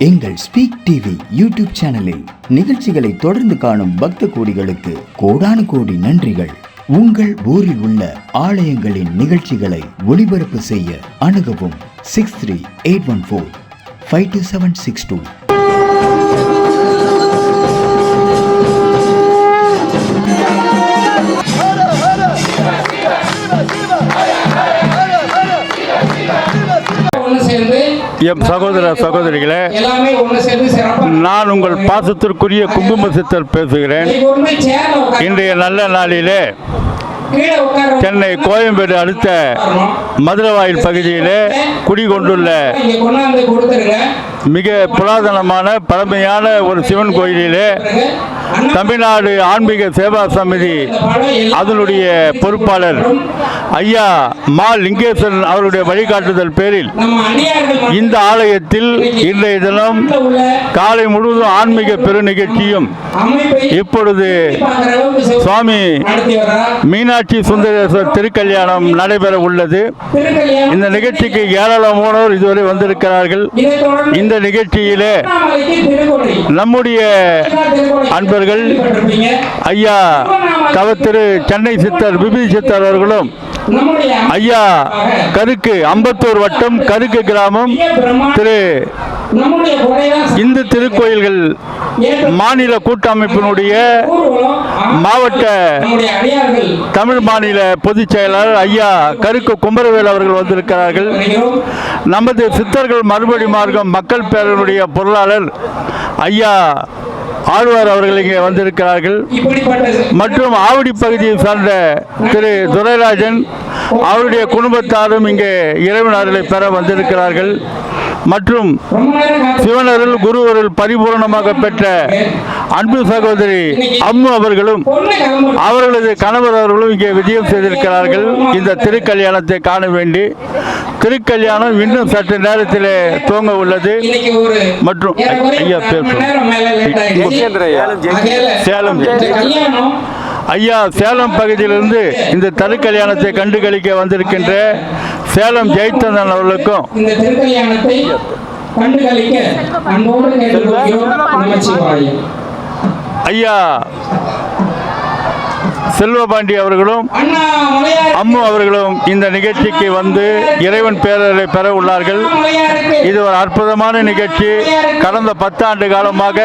எங்கள் speak TV YouTube சேனலில் நிகழ்ச்சிகளை தொடர்ந்து காணும் பக்த கோடிகளுக்கு கோடானு கோடி நன்றிகள். உங்கள் ஊரில் உள்ள ஆலயங்களின் நிகழ்ச்சிகளை ஒளிபரப்பு செய்ய அணுகவும் six three eight one four five two seven six two M சகோதர சகோதரிகளே நான் உங்கள் பாசத்திற்குரிய குங்கும சித்தர் பேசுகிறேன். இன்றைய நல்ல நாளிலே சென்னை கோயம்பேடு அடுத்த மதுரவாயில் பகுதியிலே குடிகொண்டுள்ள மிக புராதனமான பழமையான ஒரு சிவன் கோயிலிலே தமிழ்நாடு ஆன்மீக சேவா சமிதி அதனுடைய பொறுப்பாளர் ஐயா மா லிங்கேசன் அவருடைய வழிகாட்டுதல் பேரில் இந்த ஆலயத்தில் இன்றைய தினம் காலை முழுவதும் ஆன்மீக பெரு நிகழ்ச்சியும் இப்பொழுது சுவாமி வர்றா மீனாட்சி சுந்தரேஸ்வரர் திருக்கல்யாணம் நடைபெற உள்ளது. இந்த நிகழ்ச்சிக்கு ஏராளமானோர் இதுவரை வந்திருக்கிறார்கள். இந்த நிகழ்ச்சியிலே நம்முடைய அன்பர்கள் ஐயா ஐயா திரு சென்னை சித்தர் பிபி சித்தர் அவர்களும் ஐயா கருக்கு அம்பத்தூர் வட்டம் கருக்கு கிராமம் திரு இந்து திருக்கோயில்கள் மாநில கூட்டமைப்பினுடைய மாவட்ட தமிழ் மாநில பொதுச் செயலாளர் ஐயா கருக்கு குமரவேல் அவர்கள் வந்திருக்கிறார்கள். நமது சித்தர்கள் மறுபடி மார்க்கம் மக்கள் பேரனுடைய பொருளாளர் ஐயா ஆழ்வார் அவர்கள் இங்கே வந்திருக்கிறார்கள். மற்றும் ஆவடி பகுதியை சார்ந்த திரு துரைராஜன் அவருடைய குடும்பத்தாரும் இங்கே இறைவன் அருளை பெற வந்திருக்கிறார்கள். மற்றும் ரொம்ப நேரம் சிவனருள் குருவருள் பரிபூரணமாக பெற்ற அன்பு சகோதரி அம்மு அவர்களும் அவர்களது கணவர் அவர்களும் இங்கே விஜயம் செய்திருக்கிறார்கள். இந்த திருக்கல்யாணத்தை காண வேண்டி திருக்கல்யாணம் இன்னும் சற்று நேரத்திலே துவங்க உள்ளது. மற்றும் ஐயா. ஆகையால சேலம் ஐயா சேலம் பகுதியிலிருந்து இந்த திருக்கல்யாணத்தை கண்டு கழிக்க வந்திருக்கின்ற சேலம் ஜெயச்சந்திரன் அவர்களுக்கும் ஐயா செல்வபாண்டி அவர்களும் அம்மு அவர்களும் இந்த நிகழ்ச்சிக்கு வந்து இறைவன் பேரலை பெற உள்ளார்கள். இது ஒரு அற்புதமான நிகழ்ச்சி. கடந்த பத்தாண்டு காலமாக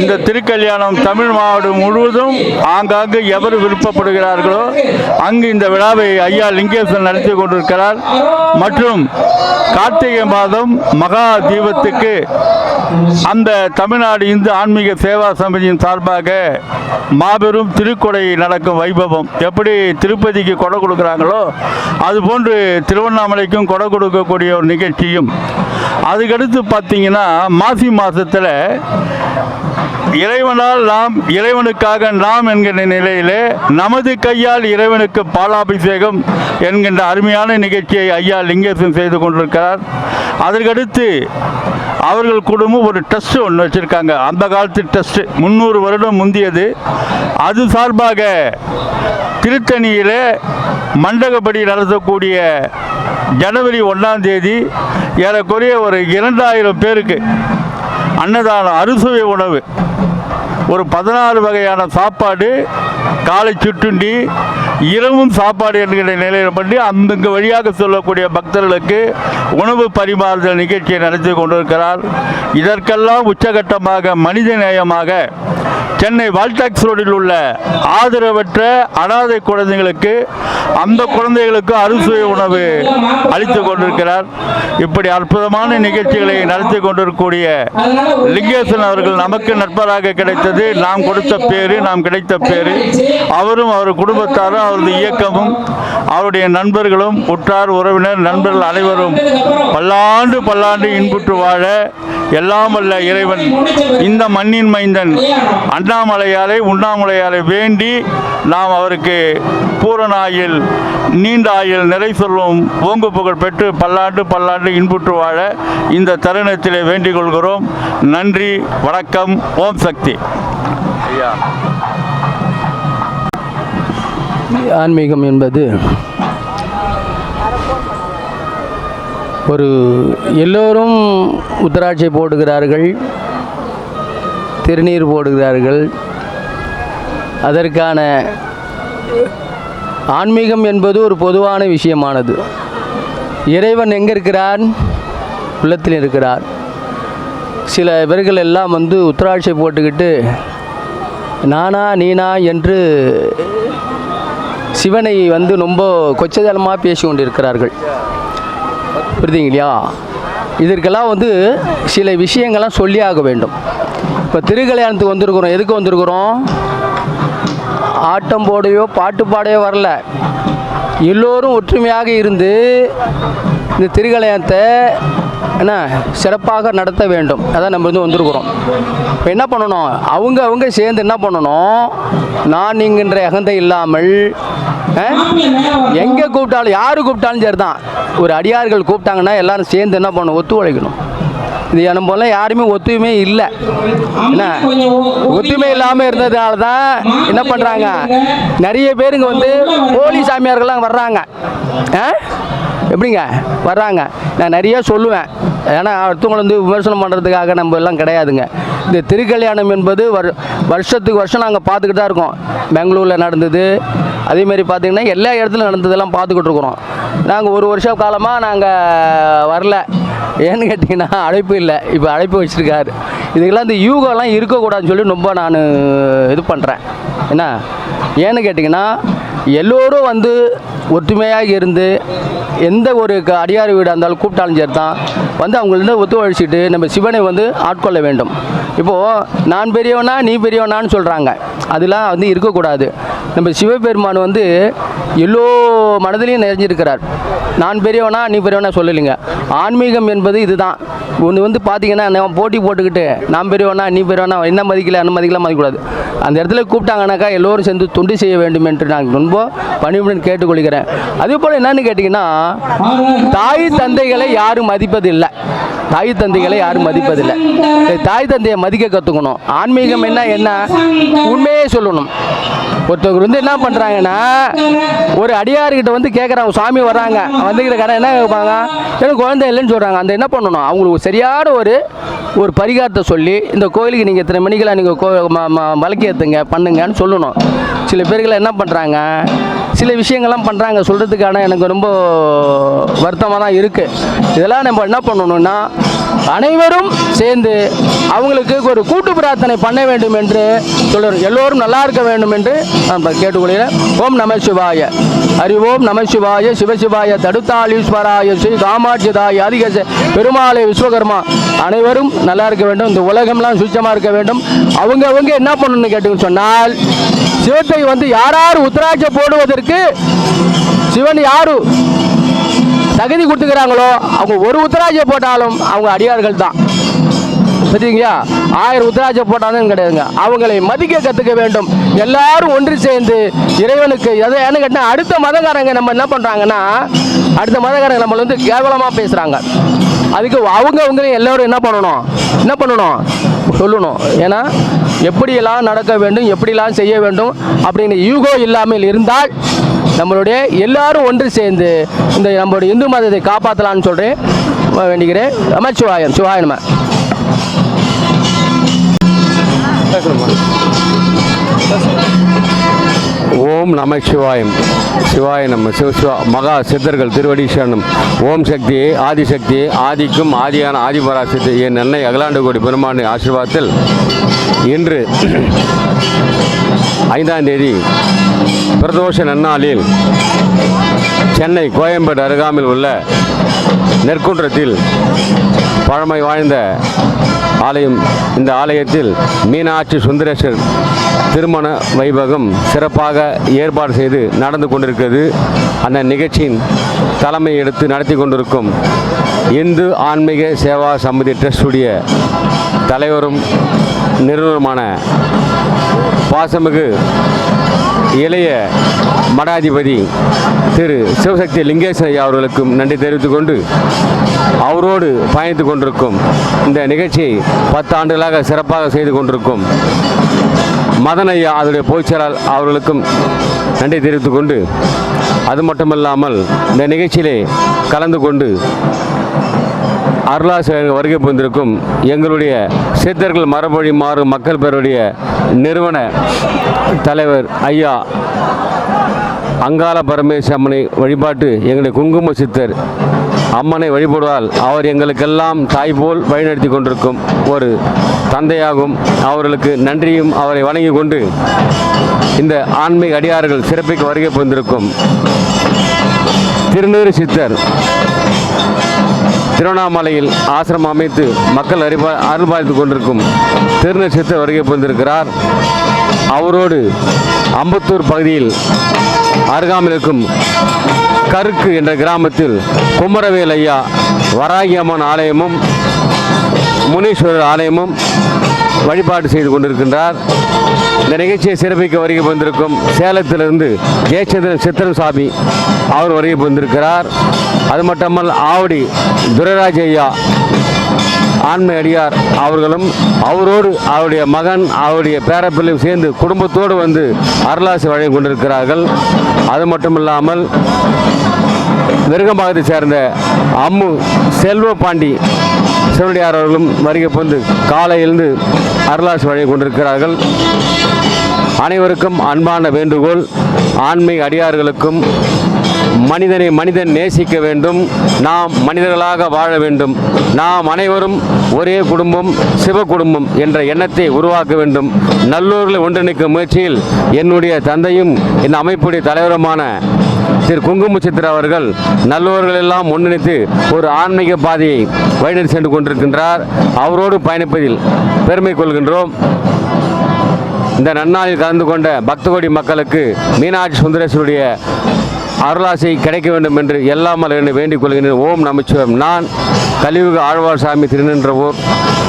இந்த திருக்கல்யாணம் தமிழ் மாவட்டம் முழுவதும் ஆங்காங்கு எவர் விருப்பப்படுகிறார்களோ அங்கு இந்த விழாவை ஐயா லிங்கேசன் நடத்தி கொண்டிருக்கிறார். மற்றும் கார்த்திகை மாதம் மகா தீபத்துக்கு அந்த தமிழ்நாடு இந்து ஆன்மீக சேவா சமிதியின் சார்பாக மாபெரும் திருக்கொடை நடக்கும் வைபவம். எப்படி திருப்பதிக்கு கொடை கொடுக்குறாங்களோ அதுபோன்று திருவண்ணாமலைக்கும் கொடை கொடுக்கக்கூடிய ஒரு நிகழ்ச்சியும். அதுக்கடுத்து பார்த்தீங்கன்னா மாசி மாதத்தில் இறைவனால் நாம் இறைவனுக்காக நாம் என்கின்ற நிலையிலே நமது கையால் இறைவனுக்கு பாலாபிஷேகம் என்கின்ற அருமையான நிகழ்ச்சியை ஐயா லிங்கேசன் செய்து கொண்டிருக்கிறார். அதற்கடுத்து அவர்கள் குடும்பம் ஒரு டெஸ்ட் ஒன்று வச்சுருக்காங்க. அந்த காலத்து டெஸ்ட் முந்நூறு வருடம் முந்தியது. அது சார்பாக திருத்தணியில் மண்டகப்படி நடத்தக்கூடிய ஜனவரி ஒன்றாம் தேதி ஏறக்குறைய ஒரு இரண்டாயிரம் பேருக்கு அன்னதானம் அறுசுவை உணவு ஒரு பதினாறு வகையான சாப்பாடு காலை சுட்டுண்டி இரவும் சாப்பாடு என்கிற நிலையில் பண்ணி அந்த வழியாக சொல்லக்கூடிய பக்தர்களுக்கு உணவு பரிமாறுதல் நிகழ்ச்சியை நடத்தி கொண்டிருக்கிறார். இதற்கெல்லாம் உச்சகட்டமாக மனித நேயமாக சென்னை வால்டாக்ஸ் ரோடில் உள்ள ஆதரவற்ற அனாதை குழந்தைகளுக்கு அந்த குழந்தைகளுக்கு அறுசுவை உணவு அளித்து கொண்டிருக்கிறார். இப்படி அற்புதமான நிகழ்ச்சிகளை நடத்தி கொண்டிருக்கக்கூடிய லிங்கேசன் அவர்கள் நமக்கு நட்பராக கிடைத்தது. நாம் கொடுத்த பேரு நாம் கிடைத்த பேரு. அவரும் அவர் குடும்பத்தாரும் அவரது இயக்கமும் அவருடைய நண்பர்களும் உற்றார் உறவினர் நண்பர்கள் அனைவரும் பல்லாண்டு பல்லாண்டு இன்புற்று வாழ எல்லாம் அல்ல இறைவன். இந்த மண்ணின் மைந்தன் அண்ணாமலையாரை உண்ணாமலையாரை வேண்டி நாம் அவருக்கு பூரண ஆயில் நீண்ட ஆயில் நிறை சொல்லும் ஓங்கு புகழ் பெற்று பல்லாண்டு பல்லாண்டு இன்புற்று வாழ இந்த தருணத்திலே வேண்டிக் கொள்கிறோம். நன்றி வணக்கம் ஓம் சக்தி. ஐயா. ஆன்மீகம் என்பது ஒரு எல்லோரும் உத்தராட்சை போடுகிறார்கள் திருநீர் போடுகிறார்கள். அதற்கான ஆன்மீகம் என்பது ஒரு பொதுவான விஷயமானது. இறைவன் எங்கே இருக்கிறார்? உள்ளத்தில் இருக்கிறார். சில இவர்கள் எல்லாம் வந்து உத்தராட்சை போட்டுக்கிட்டு நானா நீனா? என்று சிவனை வந்து ரொம்ப கொச்சதனமாக பேசி கொண்டிருக்கிறார்கள் புரியுதுங்களா? இதற்கெல்லாம் வந்து சில விஷயங்கள்லாம் சொல்லியாக வேண்டும். இப்போ திருக்கல்யாணத்துக்கு வந்திருக்கிறோம். எதுக்கு வந்திருக்கிறோம்? ஆட்டம் போடையோ பாட்டு பாடையோ வரல. எல்லோரும் ஒற்றுமையாக இருந்து இந்த திருக்கல்யாணத்தை என்ன சிறப்பாக நடத்த வேண்டும். அதான் நம்ம வந்து வந்திருக்கிறோம். இப்போ என்ன பண்ணணும்? அவங்க அவங்க சேர்ந்து என்ன பண்ணணும்? நான் நீங்கின்ற அகந்தை இல்லாமல் ஆ? எங்கே கூப்பிட்டாலும் யார் கூப்பிட்டாலும் சரி தான் ஒரு அடியார்கள் கூப்பிட்டாங்கன்னா எல்லாரும் சேர்ந்து என்ன பண்ணணும்? ஒத்துழைக்கணும். இது நம்ம போல யாருமே ஒத்துமையே இல்லை. என்ன? ஒத்துமை இல்லாமல் இருந்ததுனால தான் என்ன பண்ணுறாங்க நிறைய பேருங்க வந்து போலி சாமியார்கள்லாம் வர்றாங்க. ஆ? எப்படிங்க? வர்றாங்க. நான் நிறைய சொல்லுவேன். ஏன்னா அடுத்தவங்களை வந்து விமர்சனம் பண்ணுறதுக்காக நம்ம எல்லாம் கிடையாதுங்க. இந்த திருக்கல்யாணம் என்பது வர் வருஷத்துக்கு வருஷம் நாங்கள் பார்த்துக்கிட்டு தான் இருக்கோம். பெங்களூரில் நடந்தது. அதேமாரி பார்த்திங்கன்னா எல்லா இடத்துலையும் நடந்ததெல்லாம் பார்த்துக்கிட்டு இருக்கிறோம். நாங்கள் ஒரு வருஷ காலமாக நாங்கள் வரல. ஏன்னு கேட்டிங்கன்னா அழைப்பு இல்லை. இப்போ அழைப்பு வச்சுருக்காரு. இதுக்கெல்லாம் இந்த யூகோலாம் இருக்கக்கூடாதுன்னு சொல்லி ரொம்ப நான் இது பண்ணுறேன் என்ன? ஏன்னு கேட்டிங்கன்னா எல்லோரும் வந்து ஒற்றுமையாக இருந்து எந்த ஒரு க- அடியார் வீடாக இருந்தாலும் கூப்பிட்டாலும் சரி தான் வந்து அவங்கள்ட்ட ஒத்துழைச்சிட்டு நம்ம சிவனை வந்து ஆட்கொள்ள வேண்டும். இப்போது நான் பெரியவனா நீ பெரியவனான்னு சொல்கிறாங்க அதெல்லாம் வந்து இருக்கக்கூடாது. நம்ம சிவபெருமான் வந்து எல்லோ மனதிலையும் நிறைஞ்சிருக்கிறார். நான் பெரியவனா நீ பெரியவனா சொல்லலைங்க. ஆன்மீகம் என்பது இதுதான். ஒன்று வந்து பார்த்தீங்கன்னா நான் போட்டி போட்டுக்கிட்டு நான் பெரியவனா நீ பெரியவனா என்ன மதிக்கல என்ன மதிக்கலாம் மதிக்கக்கூடாது. அந்த இடத்துல கூப்பிட்டாங்கனாக்கா எல்லோரும் சேர்ந்து தொண்டு செய்ய வேண்டும் என்று நான் ரொம்ப பணிவுடன் கேட்டுக்கொள்கிறேன். அதே போல் என்னன்னு கேட்டிங்கன்னா தாய் தந்தைகளை யாரும் மதிப்பதில்லை. தாய் தந்தைகளை யாரும் மதிப்பதில்லை. தாய் தந்தையை மதிக்க கற்றுக்கணும் ஆன்மீகம் என்ன என்ன? உண்மையே சொல்லணும். ஒருத்தவங்க வந்து என்ன பண்ணுறாங்கன்னா ஒரு அடியார்கிட்ட வந்து கேட்குறாங்க சாமி வர்றாங்க. வந்துக்கிற கடை என்ன கேட்பாங்க எனக்கு குழந்தை இல்லைன்னு சொல்கிறாங்க அந்த என்ன பண்ணணும்? அவங்களுக்கு சரியான ஒரு ஒரு பரிகாரத்தை சொல்லி இந்த கோயிலுக்கு நீங்கள் இத்தனை மணிக்கெல்லாம் நீங்கள் கோ ம- ம- மலைக்கு ஏற்றுங்க பண்ணுங்கன்னு சொல்லணும். சில பேர்கள் என்ன பண்ணுறாங்க சில விஷயங்கள்லாம் பண்ணுறாங்க சொல்கிறதுக்கான எனக்கு ரொம்ப வருத்தமாக தான் இருக்குது இதெல்லாம் நம்ம என்ன பண்ணணும்னா அனைவரும் சேர்ந்து அவங்களுக்கு ஒரு கூட்டு பிரார்த்தனை பண்ண வேண்டும் என்று சொல்லுறோம் எல்லோரும் நல்லா இருக்க வேண்டும் என்று நான் கேட்டுக்கொள்கிறேன். ஓம் நம சிவாய. ஹரி ஓம் நம சிவாய. சிவசிவாய தடுத்தாலீஸ்வராய. ஸ்ரீ காமாட்சிதாய. அதிக பெருமாளை விஸ்வகர்மா. அனைவரும் நல்லா இருக்க வேண்டும். இந்த உலகம்லாம் சுத்தமாக இருக்க வேண்டும். அவங்க அவங்க என்ன பண்ணணும்னு கேட்டுன்னு சொன்னால் சிவத்தை வந்து யார் யார் போடுவதற்கு போடுவதற்கு சிவன் யாரு? தகுதி கொடுத்துக்கிறாங்களோ அவங்க ஒரு உத்தராட்சை போட்டாலும் அவங்க அடியார்கள் தான். சரிங்களா ஆயிரம் உத்தராஜ போட்டாலும் கிடையாதுங்க. அவங்களை மதிக்க கற்றுக்க வேண்டும். எல்லாரும் ஒன்று சேர்ந்து இறைவனுக்கு எதை ஏன்னு கேட்டால் அடுத்த மதக்காரங்க நம்ம என்ன பண்ணுறாங்கன்னா அடுத்த மதக்காரங்க நம்மளை வந்து கேவலமாக பேசுகிறாங்க அதுக்கு அவங்க அவங்களையும் எல்லோரும் என்ன பண்ணணும்? என்ன பண்ணணும்? சொல்லணும். ஏன்னா எப்படியெல்லாம் நடக்க வேண்டும் எப்படியெல்லாம் செய்ய வேண்டும் அப்படின்னு யூகோ இல்லாமல் இருந்தால் நம்மளுடைய எல்லாரும் ஒன்று சேர்ந்து இந்த நம்மளுடைய இந்து மதத்தை காப்பாற்றலாம்னு சொல்கிறேன் வேண்டிக்கிறேன். நமச்சிவாயம் சிவாய நம. ஓம் நம சிவாயம். சிவாய நம்ம சிவசிவா மகா சித்தர்கள் திருவடி சரணம் ஓம் சக்தியே ஆதிசக்தியே ஆதிக்கும் ஆதியான ஆதிபராசக்தி என் அன்னை அகலாண்டு கோடி பெருமானின் ஆசீர்வாதத்தில் இன்று ஐந்தாம் தேதி பிரதோஷ நன்னாளில் சென்னை கோயம்பேடு அருகாமையில் உள்ள நெற்குன்றத்தில் பழமை வாய்ந்த ஆலயம் இந்த ஆலயத்தில் மீனாட்சி சுந்தரேஸ்வர் திருமண வைபகம் சிறப்பாக ஏற்பாடு செய்து நடந்து கொண்டிருக்கிறது. அந்த நிகழ்ச்சியின் தலைமை எடுத்து நடத்தி கொண்டிருக்கும் இந்து ஆன்மீக சேவா சமிதி ட்ரஸ்டுடைய தலைவரும் நிறுவனருமான பாசமிகு இளைய மடாதிபதி திரு சிவசக்தி லிங்கேசன் ஐயா அவர்களுக்கும் நன்றி தெரிவித்துக் கொண்டு அவரோடு பயணித்து கொண்டிருக்கும் இந்த நிகழ்ச்சியை பத்து ஆண்டுகளாக சிறப்பாக செய்து கொண்டிருக்கும் மதன் ஐயா அதனுடைய பொதுச்செயலாளர் அவர்களுக்கும் நன்றி தெரிவித்துக் கொண்டு அது மட்டுமல்லாமல் இந்த நிகழ்ச்சியிலே கலந்து கொண்டு அருளாசிரியர் வருகை புரிந்திருக்கும் எங்களுடைய சித்தர்கள் மரபொழி மாறும் மக்கள் பேருடைய நிறுவன தலைவர் ஐயா அங்காள பரமேச அம்மனை வழிபாட்டு எங்களுடைய குங்கும சித்தர் அம்மனை வழிபடுவால் அவர் எங்களுக்கெல்லாம் தாய் போல் வழிநடத்தி கொண்டிருக்கும் ஒரு தந்தையாகும். அவர்களுக்கு நன்றியும் அவரை வணங்கி கொண்டு இந்த ஆன்மீக அடியார்கள் சிறப்பிக்க வருகை புரிந்திருக்கும். திருநீறு சித்தர் திருவண்ணாமலையில் ஆசிரமம் அமைத்து மக்கள் அறிபா அருள்பாலித்துக் கொண்டிருக்கும் திருநட்சத்திர வருகை புரிந்திருக்கிறார். அவரோடு அம்பத்தூர் பகுதியில் அருகாமல் இருக்கும் கருக்கு என்ற கிராமத்தில் குமரவேல் ஐயா வராகி அம்மன் ஆலயமும் முனீஸ்வரர் ஆலயமும் வழிபாடு செய்து கொண்டிருக்கின்றார். இந்த நிகழ்ச்சியை சிறப்பிக்க வருகை வந்திருக்கும் சேலத்திலிருந்து ஜெயச்சந்திரன் சித்திரன் சாமி அவர் வருகை வந்திருக்கிறார் அது மட்டுமல்ல ஆவடி துரைராஜ் ஐயா ஆண்மை அடியார் அவர்களும் அவரோடு அவருடைய மகன் அவருடைய பேரப்பிள்ளையும் சேர்ந்து குடும்பத்தோடு வந்து அருளாசி வழங்கி கொண்டிருக்கிறார்கள். அது மட்டுமில்லாமல் விருகம்பாகத்தை சேர்ந்த அம்மு செல்வ பாண்டி சிவனடியார் அவர்களும் வருகை வந்து காலையிலிருந்து அருளாசி வழங்கி கொண்டிருக்கிறார்கள். அனைவருக்கும் அன்பான வேண்டுகோள் ஆண்மை அடியார்களுக்கும் மனிதனை மனிதன் நேசிக்க வேண்டும். நாம் மனிதர்களாக வாழ வேண்டும். நாம் அனைவரும் ஒரே குடும்பம் சிவ குடும்பம் என்ற எண்ணத்தை உருவாக்க வேண்டும். நல்லோர்களை ஒன்றிணைக்கும் முயற்சியில் என்னுடைய தந்தையும் இந்த அமைப்புடைய தலைவருமான திரு குங்கும சித்திர அவர்கள் நல்லோர்கள் எல்லாம் ஒன்றிணைத்து ஒரு ஆன்மீக பாதையை வழிநடத்தி சென்று கொண்டிருக்கின்றார். அவரோடு பயணிப்பதில் பெருமை கொள்கின்றோம். இந்த நன்னாளில் கலந்து கொண்ட பக்தகோடி மக்களுக்கு மீனாட்சி சுந்தரேஸ்வருடைய அருளாசை கிடைக்க வேண்டும் என்று எல்லாம் என்று வேண்டிக் கொள்கின்றேன். ஓம் நமச்சிவம் நான் கலியுக ஆழ்வார் சாமி திருநின்றவோர்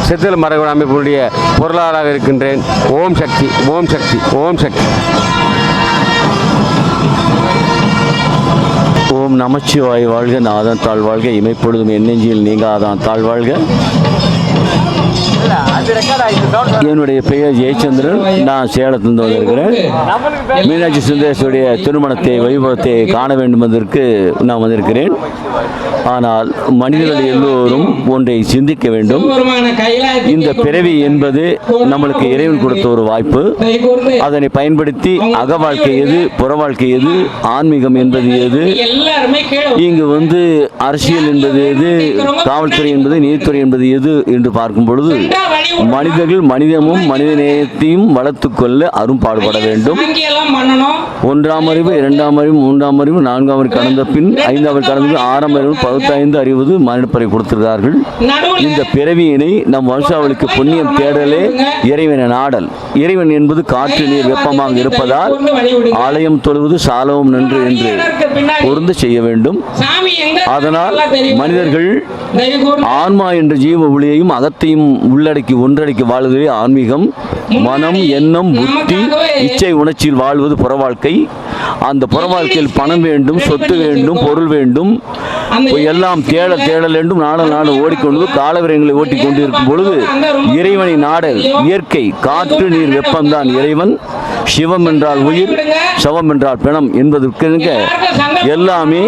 சித்தல் மரபு அமைப்பினுடைய பொருளாளராக இருக்கின்றேன். ஓம் சக்தி ஓம் சக்தி ஓம் சக்தி. ஓம் நமச்சிவாய் வாழ்க நாதன் தாழ் வாழ்க இமைப்பொழுதும் எண்ணெஞ்சியில் நீங்காதான் தாழ் வாழ்க. என்னுடைய பெயர் ஜெயச்சந்திரன். நான் சேலத்திலிருந்து வந்திருக்கிறேன். மீனாட்சி சுந்தரேஸ்வருடைய திருமணத்தை வைபவத்தை காண வேண்டும் என்பதற்கு நான் வந்திருக்கிறேன். ஆனால் மனிதர்கள் எல்லோரும் ஒன்றை சிந்திக்க வேண்டும். இந்த பிறவி என்பது நம்மளுக்கு இறைவன் கொடுத்த ஒரு வாய்ப்பு. அதனை பயன்படுத்தி அக வாழ்க்கை எது புற வாழ்க்கை எது ஆன்மீகம் என்பது எது இங்கு வந்து அரசியல் என்பது எது காவல்துறை என்பது நீதித்துறை என்பது எது என்று பார்க்கும் பொழுது மனிதர்கள் மனிதமும் மனித நேயத்தையும் வளர்த்துக் கொள்ள அரும்பாடுபட வேண்டும். ஒன்றாம் அறிவு இரண்டாம் அறிவு மூன்றாம் அறிவு நான்காம் அறிவு கடந்த பின் ஐந்தாம் அறிவு கடந்த பின் ஆறாம் அறிவு பகுத்தைந்து அறிவது மனிதப்பறை கொடுத்திருக்கிறார்கள் இந்த பிறவியினை நம் வம்சாவளிக்கு புண்ணியம் தேடலே இறைவனை நாடல். இறைவன் என்பது காற்று நீர் வெப்பமாக இருப்பதால் ஆலயம் தொழுவது சாலவும் நன்று என்று பொருந்து செய்ய வேண்டும். அதனால். மனிதர்கள் ஆன்மா என்ற ஜீவ ஒளியையும் அகத்தையும் உள்ளடக்கி ஒன்றடக்கி வாழ்வதே ஆன்மீகம். மனம் எண்ணம் புத்தி இச்சை உணர்ச்சியில் வாழ்வது புற வாழ்க்கை அந்த புற வாழ்க்கையில் பணம் வேண்டும் சொத்து வேண்டும் பொருள் வேண்டும். எல்லாம் தேட தேட வேண்டும் நாடல் நாடு ஓடிக்கொண்டு காலவிரங்களை ஓட்டிக் கொண்டிருக்கும் பொழுது இறைவனை நாடல் இயற்கை காற்று நீர் வெப்பம்தான் இறைவன். சிவம் என்றால் உயிர் சவம் என்றால் பிணம் என்பதற்கு எல்லாமே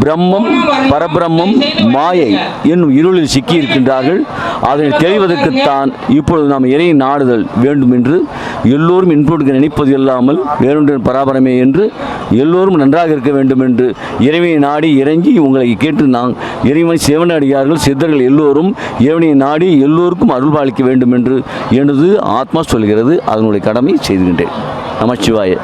பிரம்மம் பரபிரம்மம் மாயை என்னும் இருளில் சிக்கி இருக்கின்றார்கள் அதனை தெளிவதற்குத்தான் இப்பொழுது நாம் இறையை நாடுதல் வேண்டும் என்று எல்லோரும் இன்புடுக்க நினைப்பது இல்லாமல் வேறொன்றின் பராபரமே என்று எல்லோரும் நன்றாக இருக்க வேண்டும் என்று இறைவனை நாடி இறங்கி உங்களை கேட்டு நான் இறைவன் சிவனடியார்கள் சித்தர்கள் எல்லோரும் இறைவனை நாடி எல்லோருக்கும் அருள்பாலிக்க வேண்டும் என்று எனது ஆத்மா சொல்கிறது. அதனுடைய கடமை செய்துகின்றேன். நமச்சிவாய